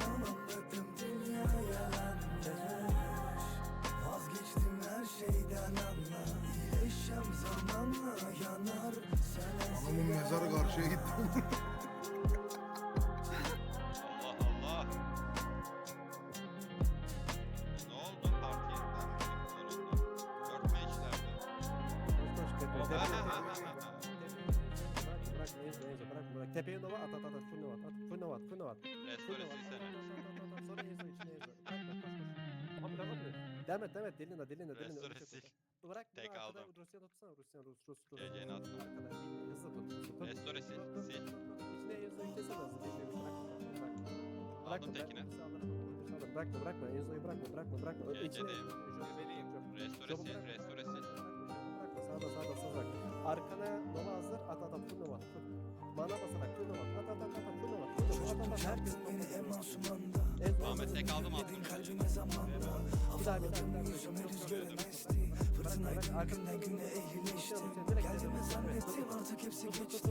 Bıktım dünya yalanmış Vazgeçtim her şeyden anla İyileşeceğim zamanla yanar Sen Adamın mezarı karşıya gitti. Allah Allah. Ne oldu partiye? Ben mi oldu? Örtme işlerdi. Koş koş tepe. Ha, ha, ha, ha, ha. Bırak neyse neyse bırak bırak. Tepeye nova at at at at. Full nova at. Full nova at full nova at. Full nova at. at, at, at, at. Sonra Enzo içine Enzo. Bırak bırak koş koş. Abi bırak abi. Devam et devam et. Dilinde dilinde dilinde. Restore Ölecek sil. bu. Bırak bunu Tek aldım. Rusya tutsana Rusya Rus Rus Rus. GG'ni attım. Arkada dilinde hızlı tut. tut. Restore sil. İçine Enzo içesene hızlı. Bırak. Bırak. Aldım tekini. bırakma, Bırakma Enzo'yu bırakma bırakma bırakma. Gel, İçine gel, Enzo. Bebeğim. Arkana nova hazır at at at full. Mana basarak full nova. At at at at at at. Herkes Çarptın beni en masum anda Enzo. Ahmet tek aldım attım. kalbime zamanda daha. yüzüme Yok, yok, rüzgarın yok. esti Fırtınaydım günden güne ehlileştim direkt. zannettim artık hepsi geçti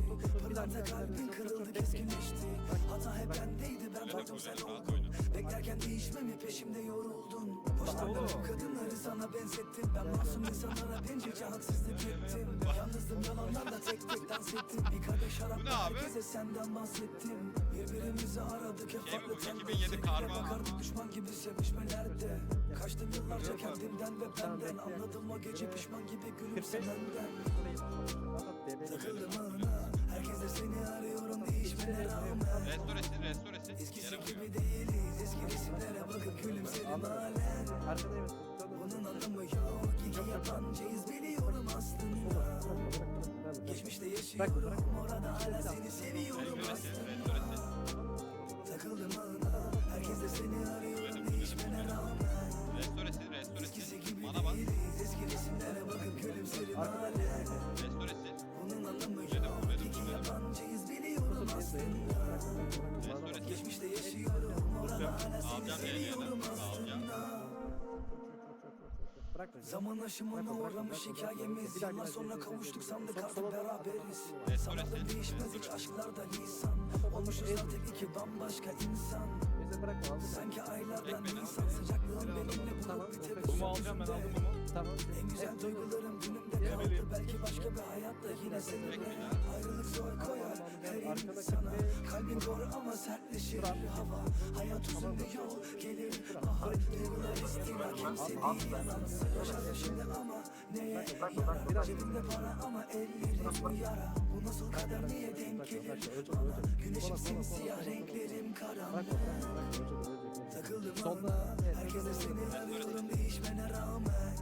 bir kalbin kırıldı keskinleşti Hata hep bendeydi ben baktım sen oldun. Beklerken değişmemi peşimde yoruldun Hoşlandığım kadınları sana benzettim. Ben masum insanlara bencilce haksızlık ettim. Yalnızdım yalanlarla tek tek dans ettim. Bir kadeh şarap Bu ne abi? herkese senden bahsettim. Birbirimizi aradık hep Şey farklı tempo 2007 Sevgide karma. bakardık. Düşman gibi sevişmelerde. Kaçtım yıllarca kendimden ve benden. Anladım o gece pişman gibi gülümsemenden Takıldım ağına Herkese seni arıyorum. Değişmene rağmen Restore sil, restore sil. Eskisi gibi değiliz. Eski resimlere bakıp gülümserim yabancıyız biliyorum aslında Geçmişte yaşıyorum Orada hala seni seviyorum aslında. Takıldım ağına Herkese seni arıyorum değişmene rağmen Restore sil, restore Eskisi sil. gibi Bana bak. Eski resimlere bakıp gülümserim sil. Bunun anlamı yok İki yabancıyız biliyorum aslında. Geçmişte yaşıyorum Orada hala seni seviyorum aslında Zaman aşımına uğramış hikayemiz. Yıllar sonra kavuştuk sandık artık beraberiz. sil, değişmez hiç aşklarda lisan Olmuşuz artık iki bambaşka insan. Sanki aylardan insan Sıcaklığın benimle bulup alacağım ben aldım bunu. Tamam. En güzel duygularım günümde kaldı. Belki başka bir hayatta yine seninle. Ayrılık zor koyar insana bekle. Kalbin doğru ama sertleşir hava. Hayat uzun bir yol gelir bahar Duygular istila kimse değil yalansın Yaşar şimdi ama neye yarar Cebimde para ama ellerim yara. Bu nasıl kader niye denk gelir? Bana Güneşim simsiyah renklerim karanlık. Takıldım evet, Herkese seni arıyorum değişmene rağmen.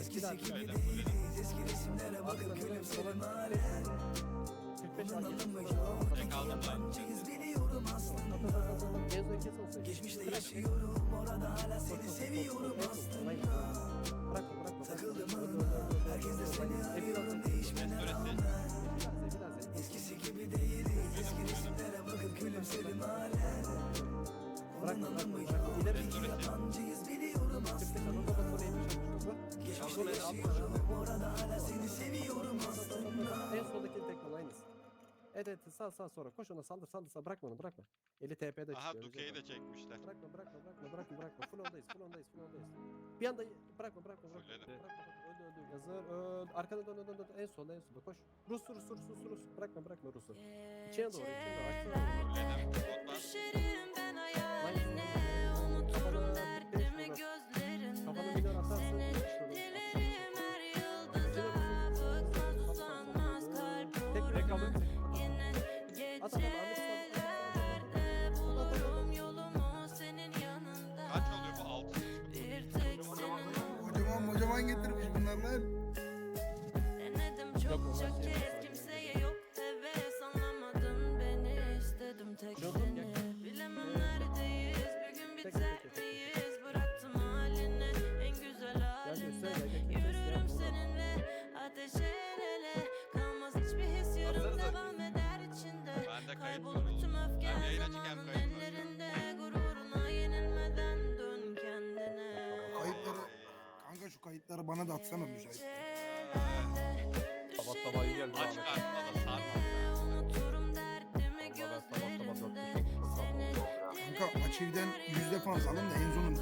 Eskisi gibi değiliz Eski resimlere bakıp gülümserim halen yabancıyız biliyorum aslında. Geçmişte yaşıyorum Orada hala seni seviyorum aslında. Takıldım ağına Herkese seni arıyorum sil. rağmen. Eskisi gibi değiliz Eski resimlere bakıp gülümserim halen Bunun anlamı yok yabancıyız biliyorum aslında şey. Geçmişte yaşıyorum Orada Evet evet sağ sağ sonra koş ona saldır saldır saldır bırakma onu bırakma. Eli TP'de Aha çıkıyor. Duke'yi de çekmişler. Bırakma bırakma bırakma bırakma bırakma full ondayız full ondayız full ondayız. Bir anda bırakma bırakma bırakma. Fulledim. Bırakma bırakma öldü öldü yazır öldü. Arkana dön dön dön en solda en solda koş. Rus Rus Rus Rus Rus bırakma bırakma Rus'u. İçine doğru içine doğru açsana. Çokça kez kimseye yok. Heves anlamadın beni. İstedim tek seni. Bilemem neredeyiz. Bir gün biter miyiz? Bıraktım halini en güzel halinde Yürürüm seninle. Ateş el ele kalmaz hiçbir his yarım devam eder içinde. Var tüm oğlum. öfke Hem her yayın açık hem zamanın ellerinde. Gururuna yenilmeden dön kendine. Kayıtları kanka şu kayıtları bana da atsana müsait. Sabah iyi geldi Aç Ahmet. kartına da sarma. Kanka Açiv'den yüzde fazla alın da en sonun